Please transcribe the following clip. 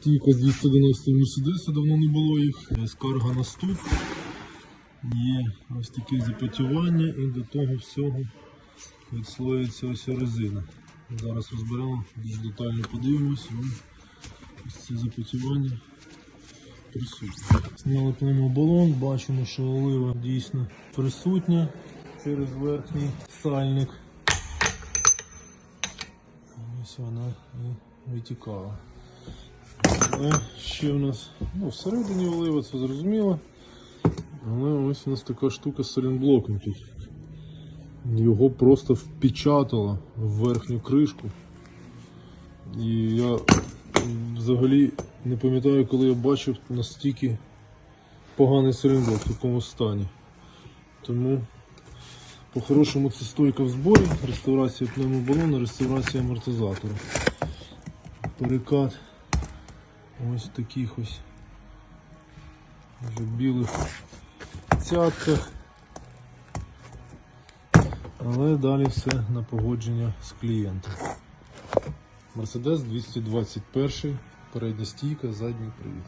Стійка з 290 Мерседеса, давно не було їх. Е, Скарга на стук. Є ось таке запотівання і до того всього відслоюється ось резина. Зараз розберемо, більш детально подивимось. Вон Ось це запотівання присутнє. Зняли пневмобалон, бачимо, що олива дійсно присутня через верхній сальник. Ось вона і витікала. Але ще в нас, ну, всередині олива, це зрозуміло. Але ось у нас така штука з салінблоком тут. Його просто впечатало в верхню кришку. І я взагалі не пам'ятаю, коли я бачив настільки поганий салінблок в такому стані. Тому по-хорошому це стойка в зборі, реставрація пневмобалону, реставрація амортизатора. Перекат ось таких ось вже білих цятках. Але далі все на погодження з клієнтом. Мерседес 221, передня стійка, задній привід.